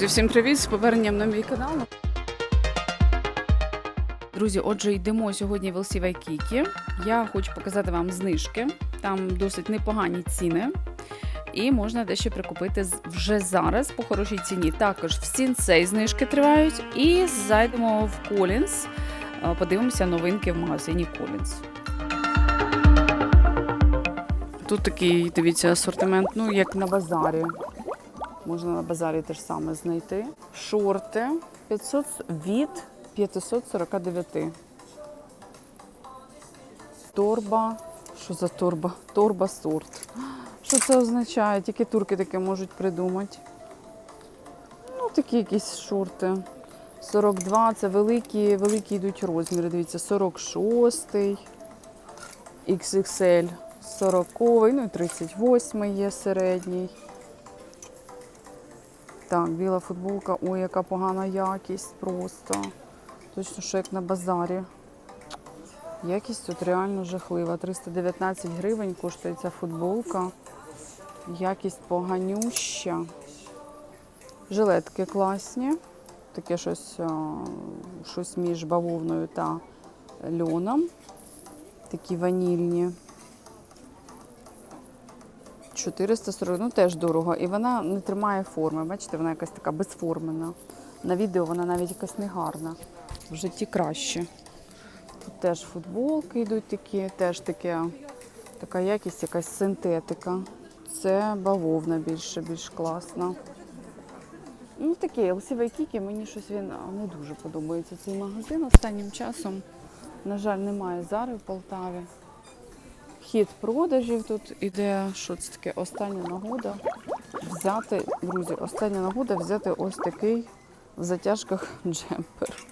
Друзі, всім привіт! З поверненням на мій канал. Друзі, отже, йдемо сьогодні в LC Waikiki. Я хочу показати вам знижки. Там досить непогані ціни. І можна дещо прикупити вже зараз по хорошій ціні. Також в Сінсей знижки тривають. І зайдемо в Collins. Е, Подивимося новинки в магазині Collins. Тут такий, дивіться, асортимент, ну як на базарі. Можна на базарі теж саме знайти. Шорти 500 від 549. Торба. Що за торба? Торба сорт. Що це означає? Тільки турки таке можуть придумати. Ну, такі якісь шорти. 42, це великі, великі йдуть розміри. Дивіться, 46, XXL, 40, ну і 38 є середній. Так, біла футболка. Ой, яка погана якість просто. Точно, що як на базарі. Якість тут реально жахлива. 319 гривень коштує ця футболка. Якість поганюща. Жилетки класні. Таке щось, щось між бавовною та льоном. Такі ванільні. 440, ну теж дорого. І вона не тримає форми. Бачите, вона якась така безформена. На відео вона навіть якась не гарна. В житті краще. Тут теж футболки йдуть такі, теж таке, така якість, якась синтетика. Це бавовна більше, більш класна. Ну такий, LC Кікі, мені щось він не дуже подобається цей магазин останнім часом. На жаль, немає зари в Полтаві. Хід продажів тут іде, що це таке остання нагода. Взяти, друзі, остання нагода взяти ось такий в затяжках джемпер.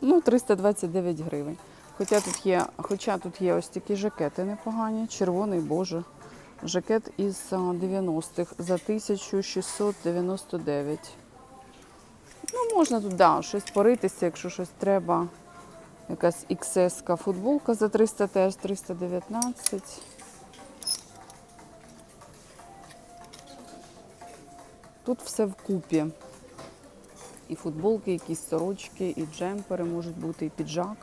Ну, 329 гривень. Хоча тут є, хоча тут є ось такі жакети непогані, червоний боже. Жакет із 90-х за 1699. Ну, можна тут, да, щось поритися, якщо щось треба. Якась XS футболка за 300 теж 319. Тут все вкупі. І футболки, якісь сорочки, і джемпери можуть бути, і піджак.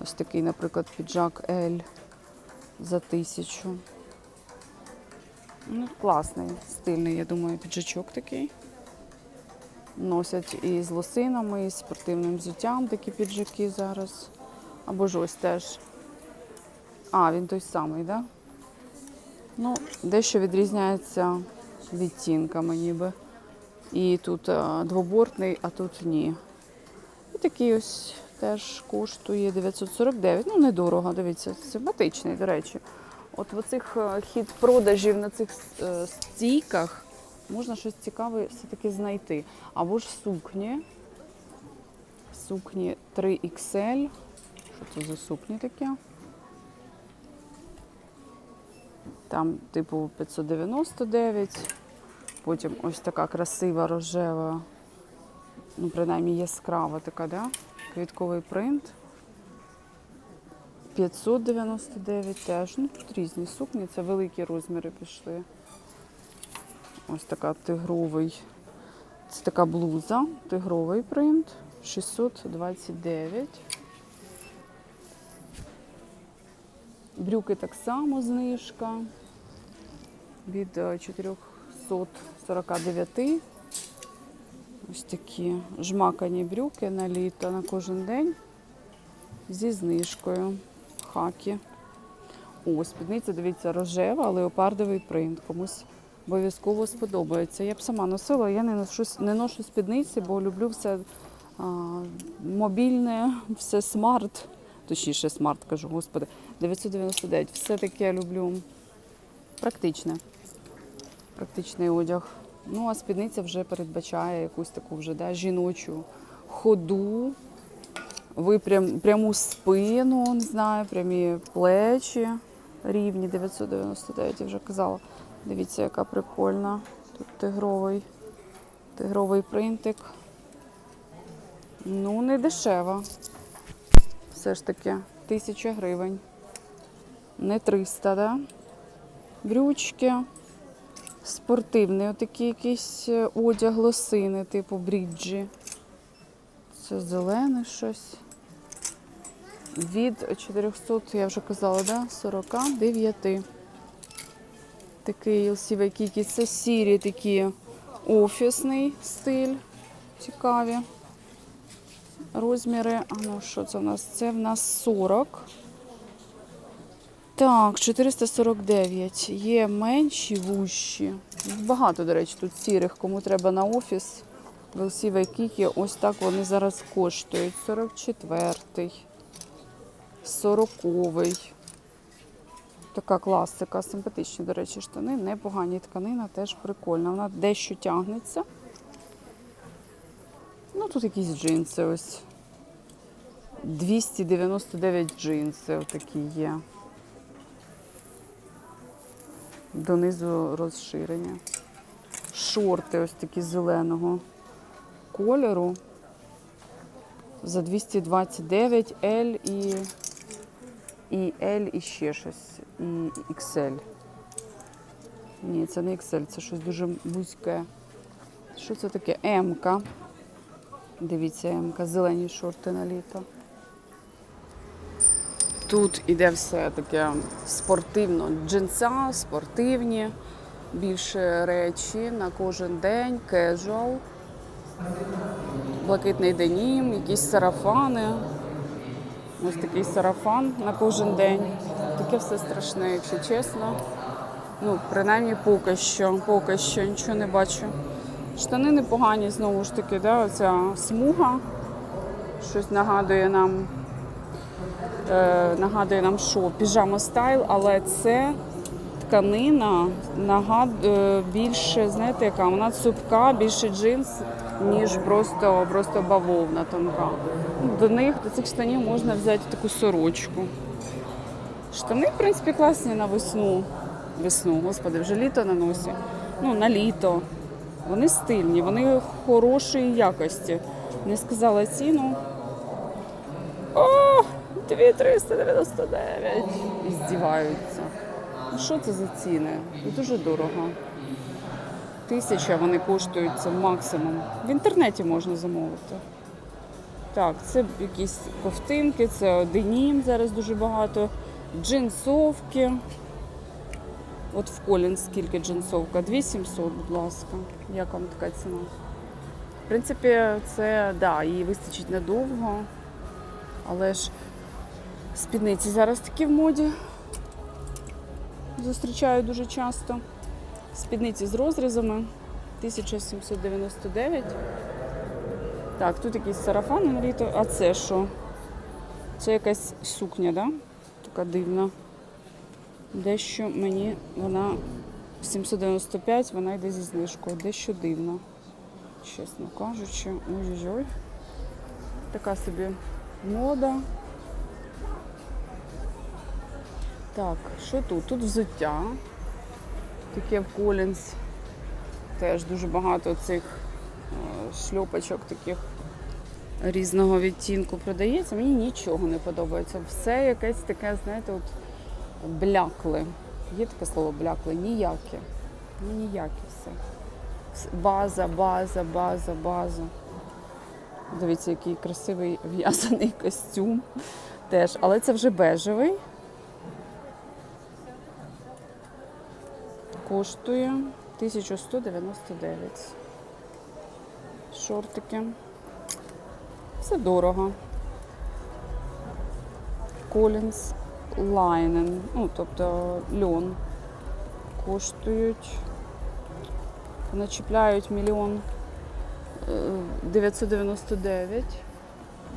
Ось такий, наприклад, піджак L за тисячу. Ну, класний, стильний, я думаю, піджачок такий. Носять і з лосинами, і з спортивним взуттям такі піджаки зараз. Або ж ось теж. А, він той самий, так? Да? Ну, дещо відрізняється відтінками ніби. І тут а, двобортний, а тут ні. І такий ось теж коштує 949. Ну, недорого, дивіться, симпатичний, до речі. От в оцих е, хід продажів на цих е, стійках можна щось цікаве все-таки знайти. Або ж сукні. Сукні 3XL. Що це за сукні такі? Там, типу, 599. Потім ось така красива рожева, ну, принаймні яскрава така, да? Квітковий принт. 599 теж. Ну, тут різні сукні, це великі розміри пішли. Ось така тигровий. Це така блуза, тигровий принт. 629. Брюки так само знижка. Від е, 449. Ось такі жмакані брюки на літо на кожен день зі знижкою. Хакі. О, спідниця, дивіться, рожева, леопардовий принт. Комусь обов'язково сподобається. Я б сама носила, я не ношу, не ношу спідниці, бо люблю все а, мобільне, все смарт. Точніше, смарт кажу, господи. 999. Все таке люблю. Практичне. Практичний одяг. Ну, а спідниця вже передбачає якусь таку вже да, жіночу ходу, випрям, пряму спину, не знаю, прямі плечі рівні 999, я вже казала. Дивіться, яка прикольна. Тут тигровий, тигровий принтик. Ну, не дешево. Все ж таки, тисяча гривень. Не 300, да? Брючки. Спортивний отакий якийсь е, одяг лосини, типу бріджі. Це зелене щось. Від 400, я вже казала, да? 49. Такий лсівий кікі. Це сірі такі офісний стиль. Цікаві. Розміри. А ну що це в нас? Це в нас 40. Так, 449. Є менші, вущі. Багато, до речі, тут сірих, кому треба на офіс. Велсі Вайкікі, ось так вони зараз коштують. 44-й, 40-й. Така класика, симпатичні, до речі, штани, непогані тканина, теж прикольна. Вона дещо тягнеться. Ну, тут якісь джинси ось. 299 джинси отакі є. Донизу розширення. Шорти ось такі зеленого кольору. За 229 L і, і L і ще щось. І XL. Ні, це не XL, це щось дуже вузьке. Що це таке? М-ка. Дивіться, М-ка, зелені шорти на літо. Тут іде все таке спортивно. Джинса, спортивні, більше речі на кожен день, кежуал, блакитний денім, якісь сарафани. Ось такий сарафан на кожен день. Таке все страшне, якщо чесно. Ну, принаймні поки що, поки що нічого не бачу. Штани непогані, знову ж таки, да, оця смуга. Щось нагадує нам е, нагадує нам, що піжама стайл, але це тканина нагад, е, більше, знаєте, яка вона цупка, більше джинс, ніж просто, просто бавовна тонка. До них, до цих штанів можна взяти таку сорочку. Штани, в принципі, класні на весну. Весну, господи, вже літо на носі. Ну, на літо. Вони стильні, вони хорошої якості. Не сказала ціну. О, 2399. І здіваються. Ну що це за ціни? Ну, Дуже дорого. Тисяча вони коштують це максимум. В інтернеті можна замовити. Так, це якісь ковтинки, це денім зараз дуже багато. Джинсовки. От в Колін скільки джинсовка? 2700, будь ласка. Як вам така ціна? В принципі, це да, її вистачить надовго. Але ж спідниці зараз такі в моді. Зустрічаю дуже часто. Спідниці з розрізами 1799. Так, тут якісь сарафани на літо. А це що? Це якась сукня, да? Така дивна. Дещо мені вона 795, вона йде зі знижкою. Дещо дивно. Чесно кажучи, ой-ой-ой. Така собі мода. Так, що тут? Тут взуття. Таке в Колінс. Теж дуже багато цих е, шльопочок таких різного відтінку продається. Мені нічого не подобається. Все якесь таке, знаєте, от блякле. Є таке слово блякле? Ніяке. Ну, ніяке все. База, база, база, база. Дивіться, який красивий в'язаний костюм. Теж, але це вже бежевий. Коштує 1199. Шортики. Все дорого. Collins Linen, ну, тобто льон. Коштують. Начіпляють мільйон е, 999.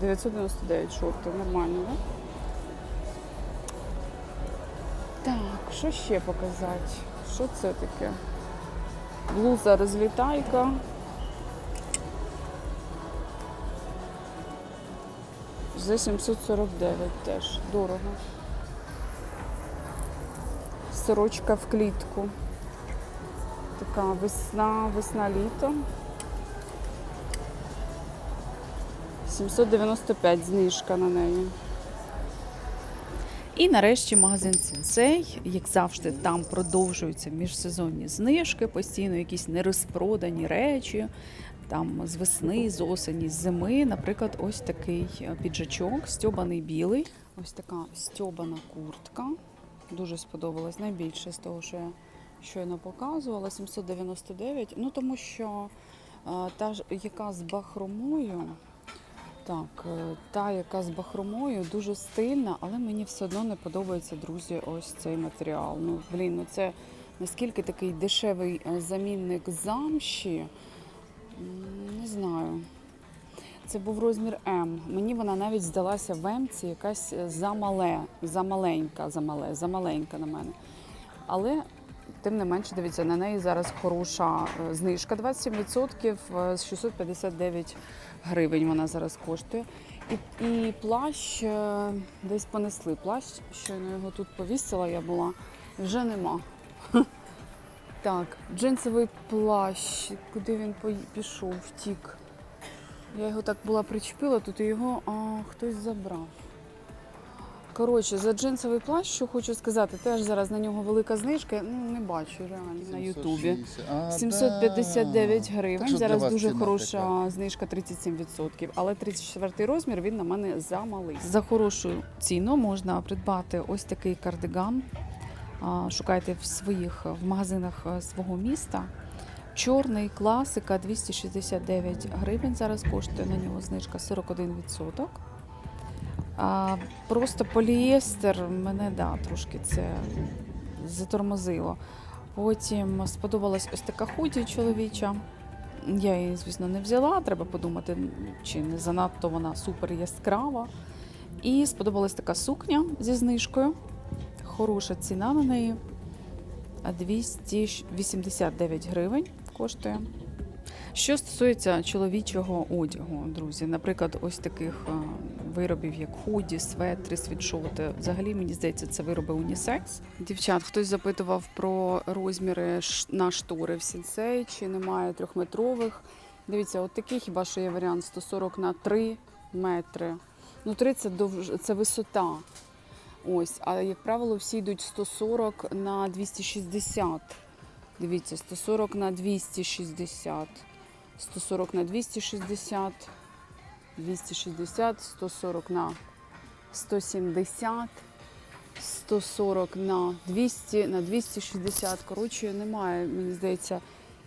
999 шорти, нормально, да? Так, що ще показати? Що це таке? Блуза розлітайка. За 749 теж дорого. Сорочка в клітку. Така весна, весна-літо. 795 знижка на неї. І нарешті магазин Сінсей, як завжди, там продовжуються міжсезонні знижки, постійно якісь нерозпродані речі. Там з весни, з осені, з зими. Наприклад, ось такий е, піджачок, стьобаний білий. Ось така стьобана куртка. Дуже сподобалась. Найбільше з того, що я щойно показувала. 799. Ну тому що е, та яка з бахромою. Так, е, та, яка з бахромою, дуже стильна, але мені все одно не подобається, друзі, ось цей матеріал. Ну, блін, ну це наскільки такий дешевий замінник замші. Не знаю. Це був розмір М. Мені вона навіть здалася в М-ці якась е, замале, замаленька, замале, замаленька на мене. Але тим не менше, дивіться, на неї зараз хороша е, знижка 27% е, з 659 гривень вона зараз коштує. І, і плащ десь понесли. Плащ, щойно його тут повісила, я була, вже нема. Так, джинсовий плащ. Куди він пішов, втік. Я його так була причепила, тут і його а, хтось забрав. Коротше, за джинсовий плащ, що хочу сказати, теж зараз на нього велика знижка. Ну, не бачу реально на Ютубі. 759 гривень. Так Зараз дуже ціна хороша така. знижка 37%. Але 34 розмір він на мене замалий. За хорошу ціну можна придбати ось такий кардиган. Шукайте в своїх в магазинах е, свого міста. Чорний класика 269 гривень. Зараз коштує на нього знижка 41%. А, просто полієстер мене да, трошки це затормозило. Потім сподобалась ось така худі чоловіча. Я її, звісно, не взяла. Треба подумати, чи не занадто вона супер яскрава. І сподобалась така сукня зі знижкою. Хороша ціна на неї. 289 гривень коштує. Що стосується чоловічого одягу, друзі, наприклад, ось таких е, виробів, як худі, светри, світшоти. Взагалі, мені здається, це вироби унісекс. Дівчат, хтось запитував про розміри на штори в сінсей, чи немає трьохметрових. Дивіться, от такий хіба що є варіант 140 на 3 метри. Ну, 3 це, довж... це висота. Ось, а як правило, всі йдуть 140 на 260. Дивіться, 140 на 260. 140 на 260, 260, 140 на 170, 140 на 200, на 260. Коротше, немає, мені здається,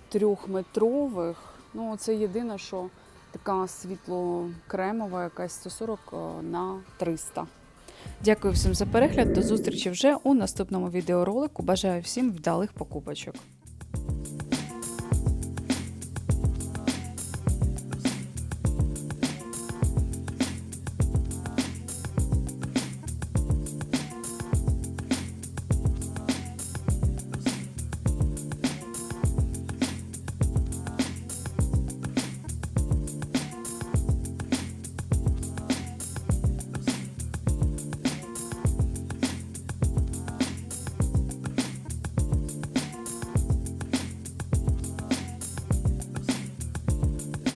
трьохметрових. Ну, це єдине, що така світло-кремова, якась 140 на 300. Дякую всім за перегляд. До зустрічі вже у наступному відеоролику. Бажаю всім вдалих покупочок.